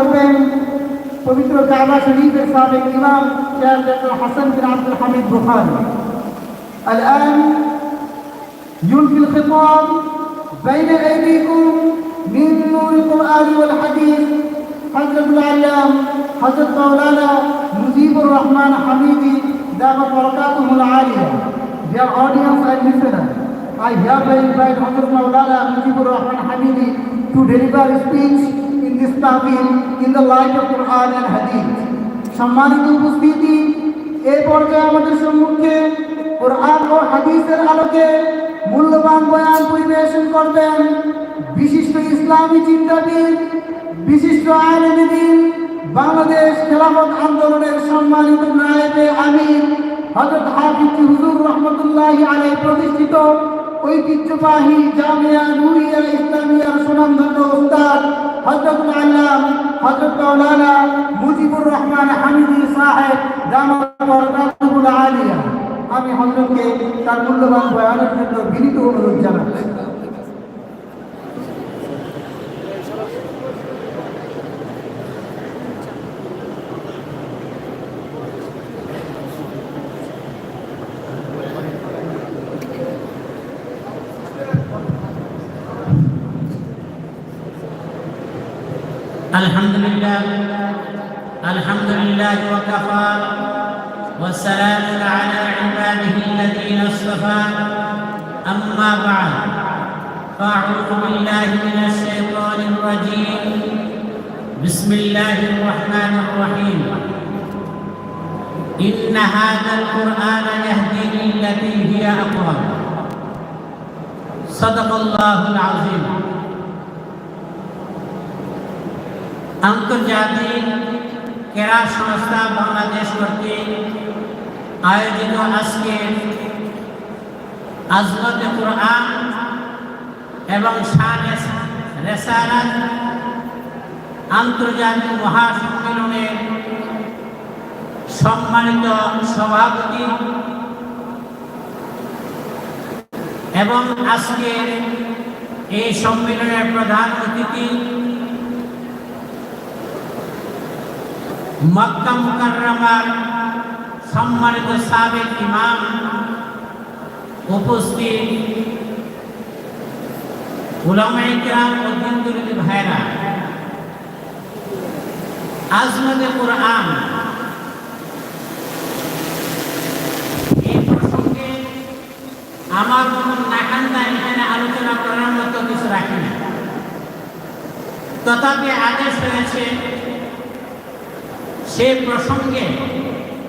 করবেন পবিত্র কাবা শরীফের সাবেক ইমাম Sheikh doctor Hasan bin Abdul Hamid Bukhari الآن يلقي الخطاب بين أيديكم من نور القرآن والحديث حضرة العلام حضرة مولانا مجيب الرحمن حميدي دامت بركاته العالية Dear audience and listeners, I hereby invite Hazrat Maulana Mujibur Rahman Hamidi to deliver a speech in this tahfil in the light of Quran and Hadith. সম্মানিত উপস্থিতি এই পর্যায়ে আমাদের সম্মুখে কোরআন ও হাদিসের আলোকে মূল্যবান বয়ান পরিবেশন করবেন বিশিষ্ট ইসলামী চিন্তাবিদ, বিশিষ্ট আইনবিদিন বাংলাদেশ খেলাফত আন্দোলনের সম্মানিত নায়েবে আমির হজরত হাফিজ হুজুর রহমতুল্লাহ আলাই প্রতিষ্ঠিত ঐতিহ্যবাহী জামিয়া নুরিয়া ইসলামিয়ার সুনামধন্য উস্তাদ হজরত আল্লাম হজরত মৌলানা মুজিবুর রহমান হামিদি আমি হজরতকে তার মূল্যবান বয়ানের জন্য বিনীত অনুরোধ জানাচ্ছি আলহামদুলিল্লাহ। الحمد لله وكفى والسلام على عباده الذين اصطفى أما بعد فأعوذ بالله من الشيطان الرجيم بسم الله الرحمن الرحيم إن هذا القرآن يهدي للتي هي أقوم صدق الله العظيم আন্তর্জাতিক ক্রীড়া সংস্থা বাংলাদেশ কর্তৃক আয়োজিত আজকে আজমতে কোরআন এবং আন্তর্জাতিক মহাসম্মেলনের সম্মানিত সভাপতি এবং আজকের এই সম্মেলনের প্রধান অতিথি মক্কা মুকাররমার সম্মানিত সাবেক ইমাম উপস্থিত উলামায়ে কিরাম দিনদুরিদ ভাইরা আজমতে কোরআন এই প্রসঙ্গে আমার কোনো নাকান্দা এখানে আলোচনা করার মতো কিছু রাখি না তথাপি আদেশ হয়েছে সে প্রসঙ্গে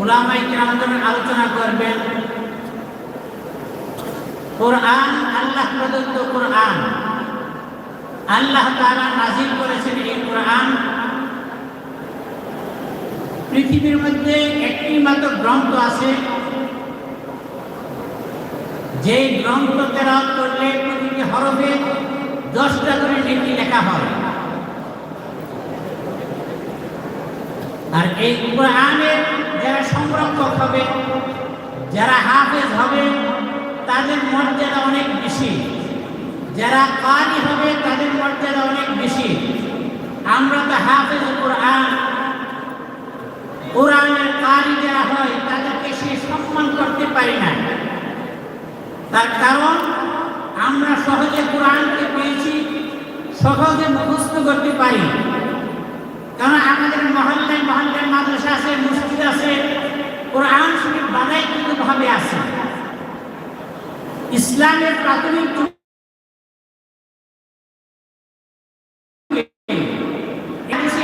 ওলামাই কেরামজন আলোচনা করবেন। কোরআন আল্লাহ প্রদত্ত কোরআন। আল্লাহ তারা নাজিল করেছেন এই কোরআন। পৃথিবীর মধ্যে একটি মাত্র গ্রন্থ আছে। যে গ্রন্থ তেরাত করলে প্রতিটি হরফে দশটা করে নেকি লেখা হয়। আর এই কোরআনের যারা সংরক্ষক হবে, যারা হাফেজ হবে, তাদের মর্যাদা অনেক বেশি। যারা কারি হবে, তাদের মর্যাদা অনেক বেশি। আমরা তো হাফেজ কোরআন। কোরআনের কারি যারা হয়, তাদেরকে সে সম্মান করতে পারি না। তার কারণ, আমরা সহজে কোরআনকে পেয়েছি, সহজে মুখস্থ করতে পারি। কারণ আমাদের মহল্লায় মহল্লায় মাদ্রাসা আছে, মসজিদ আছে, কোরআন শরীফ বাধাই কিন্তু ভাবে আছে। ইসলামের প্রাথমিক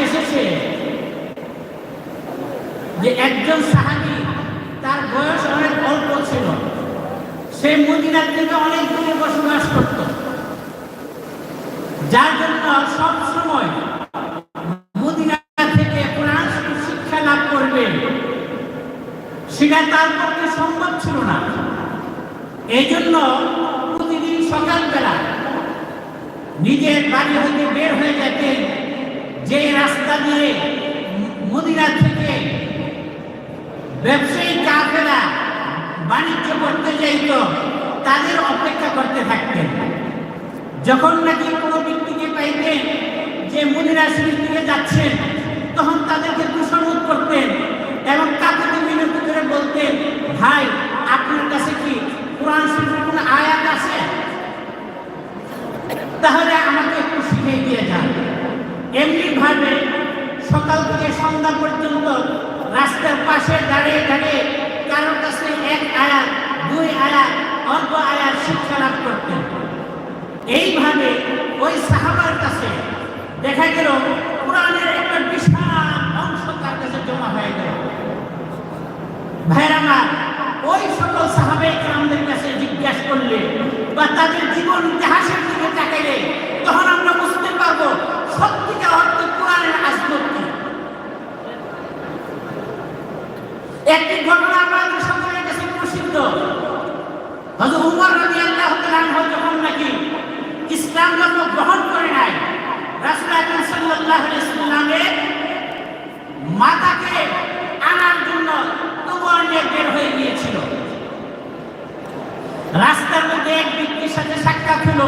এসেছে যে একজন সাহাবি, তার বয়স অনেক অল্প ছিল। সে মদিনার থেকে অনেক দূরে বসবাস করত। যার জন্য সব সময় এটা তার পক্ষে সম্ভব ছিল না। এই জন্য প্রতিদিন সকালবেলা নিজের বাড়ি হইতে বের হয়ে যেতেন যে রাস্তা দিয়ে মদিনা থেকে ব্যবসায়ী কাফেরা বাণিজ্য করতে যাইত, তাদের অপেক্ষা করতে থাকতেন। যখন নাকি কোনো ব্যক্তিকে পাইতেন যে মদিনা শরীর দিকে যাচ্ছেন, তখন তাদেরকে দূষণ করতেন এবং তাদেরকে বলতেন, ভাই, আপনার কাছে কি কোরআন শরীফের কোনো আয়াত আছে? তাহলে আমাকে একটু শিখিয়ে দিয়ে যান। এমনিভাবে সকাল থেকে সন্ধ্যা পর্যন্ত রাস্তার পাশে দাঁড়িয়ে দাঁড়িয়ে কারোর কাছে এক আয়াত, দুই আয়াত, অল্প আয়াত শিক্ষা লাভ করতেন। এইভাবে ওই সাহাবার কাছে দেখা গেল কোরআনের একটা বিশাল অংশ তার কাছে জমা হয়ে গেল। ভাইরামা ওই সকল সাহাবে আমাদের কাছে জিজ্ঞাসা করলে বা তাদের জীবন ইতিহাসের দিকে তাকাইলে, তখন আমরা বুঝতে পারব সত্যিকার অর্থে কোরআনের আজমত কি। একটি ঘটনা আমাদের সকলের কাছে প্রসিদ্ধ। হযরত উমর রাদিয়াল্লাহু তাআলা যখন নাকি ইসলাম ধর্ম করে নাই, রাসূল আকরাম সাল্লাল্লাহু আলাইহি মাতাকে আনার জন্য নিয়ে বের হয়ে গিয়েছিল। রাস্তার মধ্যে এক ব্যক্তির সাথে সাক্ষাৎ হলো।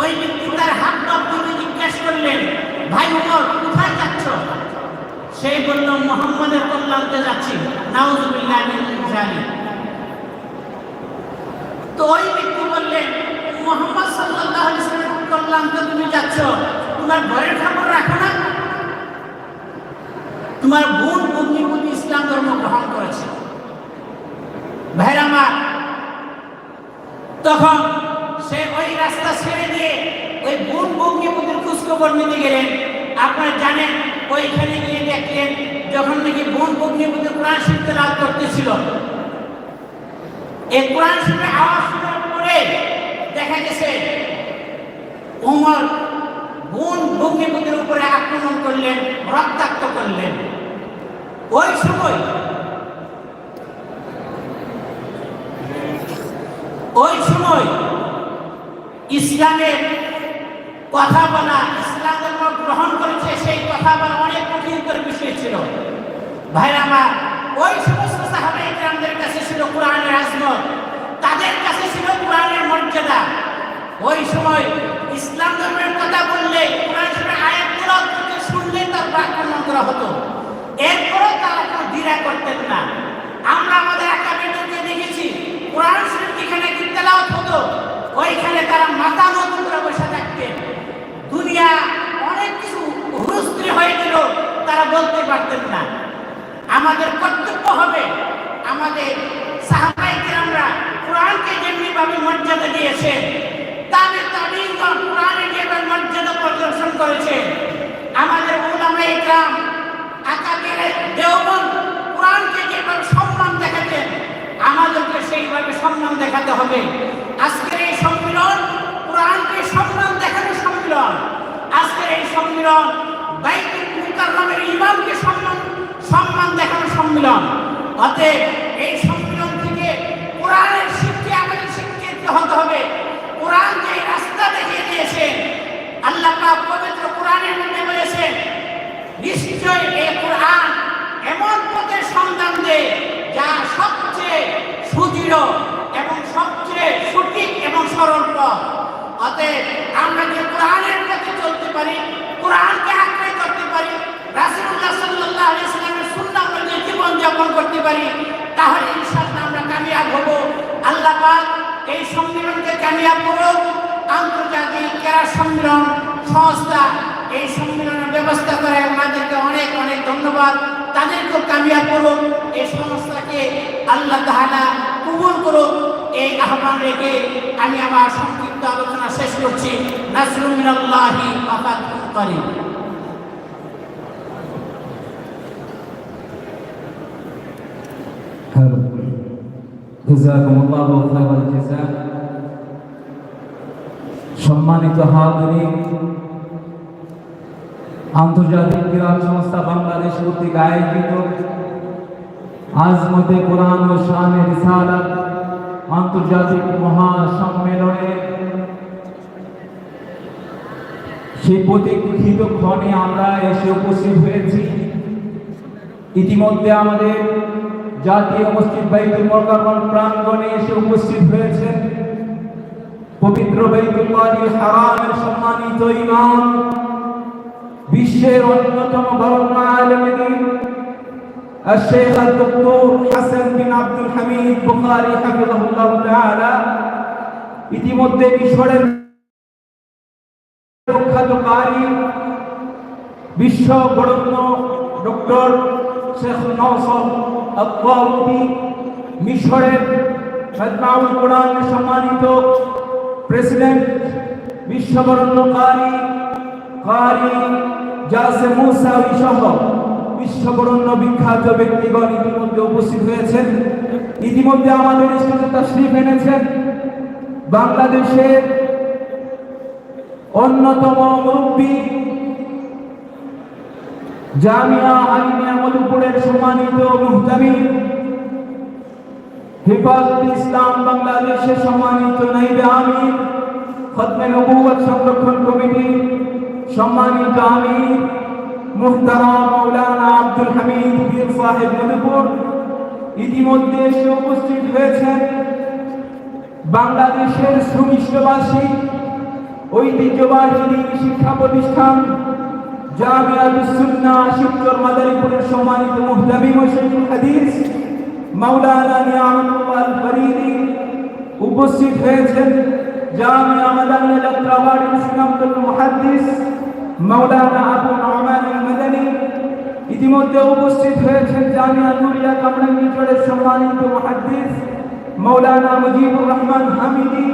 ওই ব্যক্তি তার হাত ধরে জিজ্ঞাসা করলেন, ভাই উমর, কোথায় যাচ্ছ? সে বলল, মোহাম্মদের কল্যাণতে যাচ্ছি। নাউজুবিল্লাহ জালিক তো ওই ব্যক্তি বললেন, মোহাম্মদ আলাইহি কল্যাণতে তুমি যাচ্ছ। তোমার ঘরের খবর রাখো না? তোমার বোন ভগ্নিপতি ইসলাম ধর্ম গ্রহণ করেছে। ভাইরা আমার, তখন সে ওই রাস্তা ছেড়ে দিয়ে ওই বোন ভগ্নিপতির খোঁজখবর নিতে গেলেন। আপনারা জানেন, ওইখানে গিয়ে দেখলেন যখন নাকি বোন ভগ্নিপতি কোরআন শিখতে লাভ করতেছিল। এই কোরআন শিখে আওয়াজ শোনার পরে দেখা গেছে, উমর বোন ভগ্নিপতির উপরে আক্রমণ করলেন, রক্তাক্ত করলেন। ওই সময়। ওই সময় ইসলামের কথা বলা ইসলাম গ্রহণ করেছে, সেই কথা বলা অনেক কঠিনতর বিষয় ছিল। ভাইরা আমার, ওই সমস্ত সাহাবে ইকরামদের কাছে ছিল কোরআনের আজমত। তাদের কাছে ছিল কোরআনের মর্যাদা। ওই সময় ইসলাম ধর্মের কথা বললে কোরআন আয়াতগুলো শুনলে তার আক্রমণ করা হতো। এরপরও তারা কোনো দ্বিধা করতেন না। আমরা আমাদের একাডেমিতে দেখেছি, কোরআন শরীফ যেখানে তেলাওয়াত হতো, ওইখানে তারা মাথা নত করে বসে থাকতেন। দুনিয়া অনেক কিছু হুরস্ত্রী হয়ে গেল, তারা বলতে পারতেন না। আমাদের কর্তব্য হবে, আমাদের সাহাবাইকে আমরা কোরআনকে যেমনি ভাবে মর্যাদা দিয়েছে, তাদের তাবিনগণ কোরআনে যেভাবে মর্যাদা প্রদর্শন করেছে, আমাদের উলামা ইকরাম দেওবন্দ কোরআনকে যেভাবে সম্মান দেখাতেন আমাদেরকে সেইভাবে সম্মান দেখাতে হবে। আজকের এই সম্মেলন কোরআনকে সম্মান দেখানোর সম্মেলন। আজকের এই সম্মেলন বাইতুল মুকাররমের ইমামকে সম্মান সম্মান দেখানোর সম্মেলন। অতএব এই সম্মেলন থেকে কোরআনের শিক্ষা আমাদের শিক্ষিত হতে হবে। কোরআন যে রাস্তা দেখিয়ে দিয়েছে, আল্লাহ পবিত্র কোরআনের মধ্যে বলেছেন নিশ্চয় এই কোরআন এমন পথের সন্ধান দেয় যা সবচেয়ে সুদৃঢ় এবং সবচেয়ে সঠিক এবং সরল পথ। অতএব আমরা যে কোরআনের কাছে চলতে পারি, কোরআনকে আঁকড়ে করতে পারি, রাসূলুল্লাহ সাল্লাল্লাহু আলাইহি সাল্লামের সুন্নাহ অনুযায়ী জীবন যাপন করতে পারি, তাহলে ইনশাআল্লাহ আমরা কামিয়াব হব। আল্লাহ পাক এই সম্মেলনকে কামিয়াব করুক। আন্তর্জাতিক ক্রীড়া সম্মেলন সংস্থা এই সম্মেলনের ব্যবস্থা করে আমাদেরকে অনেক অনেক ধন্যবাদ। তাদেরকেও কামিয়াব করুক। এই সংস্থাকে আল্লাহ তাআলা কবুল করুক এই আহ্বান রেখে আমি আমার সংক্ষিপ্ত আলোচনা শেষ করছি নাসরুল মিনাল্লাহি ওয়া ফাতহুল করিম جزاكم الله خير الجزاء সম্মানিত হাজিরিন আন্তর্জাতিক ক্রীড়া সংস্থা বাংলাদেশ কর্তৃক আয়োজিত আজমতে কোরআন ও শানে রিসালাত আন্তর্জাতিক মহাসম্মেলনে সেই প্রতীক্ষিত ক্ষণে আমরা এসে উপস্থিত হয়েছি। ইতিমধ্যে আমাদের জাতীয় মসজিদ বাইতুল মোকাররম প্রাঙ্গণে এসে উপস্থিত হয়েছেন। পবিত্র বাইতুল মালিল হারামের সম্মানিত ইমাম বিশ্বের অন্যতম বড় আলমদিন الشيخ الدكتور حسن بن عبد الحميد بخاري حفظه الله تعالى ইতিমধ্যে মিশরের প্রখ্যাত কারি বিশ্ব বরণ্য ডক্টর শেখ নওসর আব্বাউদ্দি মিশরের মেজমাউল কোরআন সম্মানিত প্রেসিডেন্ট বিশ্ববরণ্য কারি কারি জাসে মুসাউি সহ বিশ্ববরণ্য বিখ্যাত ব্যক্তিগণ ইতিমধ্যে উপস্থিত হয়েছেন। ইতিমধ্যে আমাদের স্টেজে তশরিফ এনেছেন বাংলাদেশের অন্যতম মুরব্বী জামিয়া আলিমিয়া মধুপুরের সম্মানিত মুহতামি হেফাজত ইসলাম বাংলাদেশের সম্মানিত নাইবে আমির, খতমে নবুয়ত সংরক্ষণ কমিটি সম্মানিত আমির মুহতারাম মৌলানা আব্দুল হামিদ পীর সাহেব মধুপুর। ইতিমধ্যে এসে উপস্থিত হয়েছেন বাংলাদেশের সুমিষ্টবাসী, ঐতিহ্যবাহী শিক্ষা প্রতিষ্ঠান জামিয়াতুস সুন্নাহ শিবচর মাদারীপুরের সম্মানিত মুহতামি মশাইখুল হাদিস, মাওলানা আল ফরিদি উপস্থিত হয়েছেন। জামিয়া যাত্রাবাড়ির সিনামতুল মুহাদ্দিস, মাওলানা আবু মাদানী ইতিমধ্যে উপস্থিত হয়েছেন জামিয়া নুরিয়া কামরাঙ্গীচড়ের সম্মানিত মুহাদ্দিস মাওলানা মুজিবুর রহমান হামিদি।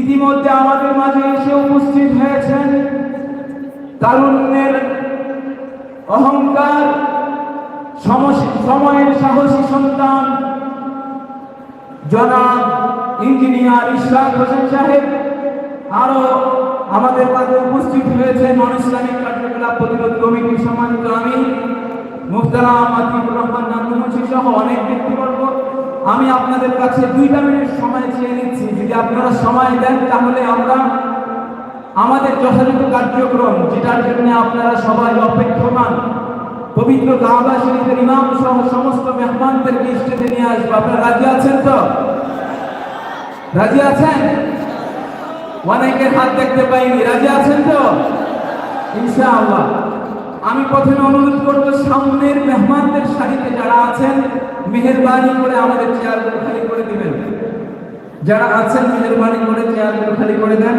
ইতিমধ্যে আমাদের মাঝে এসে উপস্থিত হয়েছেন তারুণ্যের অহংকার সময়ের সাহসী সন্তান, জনাব ইঞ্জিনিয়ার ইশরাক হোসেন সাহেব। আরও আমাদের মাঝে উপস্থিত হয়েছে নন ইসলামিক কার্যকলাপ প্রতিরোধ কমিটির সম্মানিত আমি মুফতারাম আতিকুর রহমান সহ অনেক ব্যক্তিবর্গ। আমি আপনাদের কাছে দুইটা মিনিট সময় চেয়ে নিচ্ছি। যদি আপনারা সময় দেন, তাহলে আমরা আমাদের যথাযথ কার্যক্রম, যেটার জন্য আপনারা সবাই অপেক্ষমান, পবিত্র কাবা শরীফের ইমাম সহ সমস্ত মেহমানদেরকে স্টেজে নিয়ে আসব। আপনারা রাজি আছেন তো? রাজি আছেন? অনেকের হাত দেখতে পাইনি। রাজি আছেন তো? ইনশাআল্লাহ। আমি প্রথমে অনুরোধ করব, সামনের মেহমানদের সারিতে যারা আছেন, মেহেরবানি করে আমাদের চেয়ারগুলো খালি করে দিবেন। যারা আছেন, মেহেরবানি করে চেয়ারগুলো খালি করে দেন।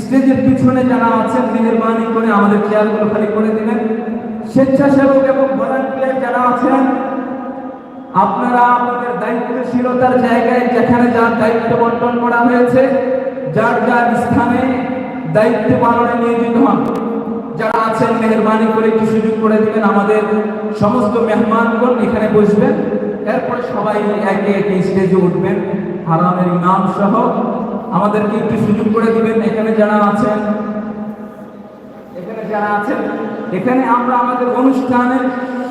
স্টেজের পিছনে যারা আছেন, মেহেরবানি করে আমাদের চেয়ারগুলো খালি করে দিবেন। স্বেচ্ছাসেবক এবং ভলান্টিয়ার যারা আছেন, আপনারা আপনাদের দায়িত্বশীলতার জায়গায় যেখানে যার দায়িত্ব বন্টন করা হয়েছে, যার যার স্থানে দায়িত্ব পালনে নিয়োজিত হন। যারা আছেন, মেহরবানি করে একটু সুযোগ করে দিবেন। আমাদের সমস্ত মেহমানগণ এখানে বসবেন। এরপরে সবাই একে একে স্টেজে উঠবেন। হারামের ইমাম সহ আমাদেরকে একটু সুযোগ করে দিবেন। এখানে যারা আছেন, এখানে যারা আছেন, এখানে আমরা আমাদের অনুষ্ঠানের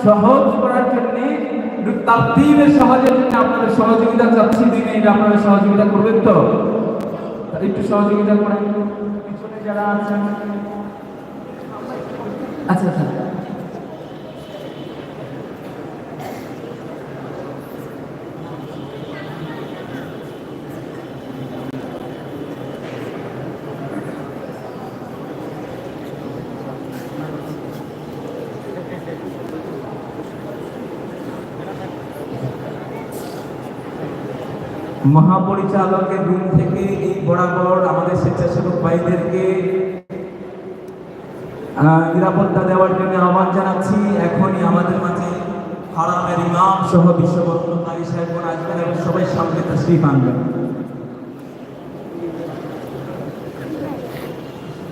সহজ করার জন্য সহজের জন্য আপনাদের সহযোগিতা চাচ্ছি দিনে এটা আপনারা সহযোগিতা করবেন তো? একটু সহযোগিতা করেন। পিছনে যারা আছেন আচ্ছা আচ্ছা। মহাপরিচালকের রুম থেকে এই বরাবর আমাদের স্বেচ্ছাসেবক ভাইদেরকে নিরাপত্তা দেওয়ার জন্য আহ্বান জানাচ্ছি। এখনই আমাদের মাঝে হারামের ইমাম সহ বিশ্ববর্তমানী সাহেব আসবেন এবং সবাই সামনে তশরিফ আনবেন।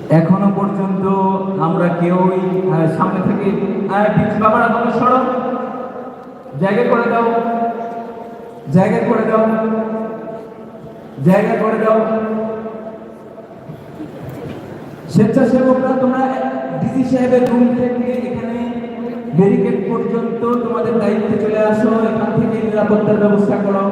এখনও পর্যন্ত আমরা কেউই আহ, সামনে থেকে বাবারা তোমরা সরো। জায়গা করে দাও। জায়গা করে দাও। জায়গা করে দাও। স্বেচ্ছাসেবকরা তোমরা ডিসি সাহেবের রুম থেকে এখানে ব্যারিকেড পর্যন্ত তোমাদের দায়িত্বে চলে আসো, এখান থেকে নিরাপত্তার ব্যবস্থা করো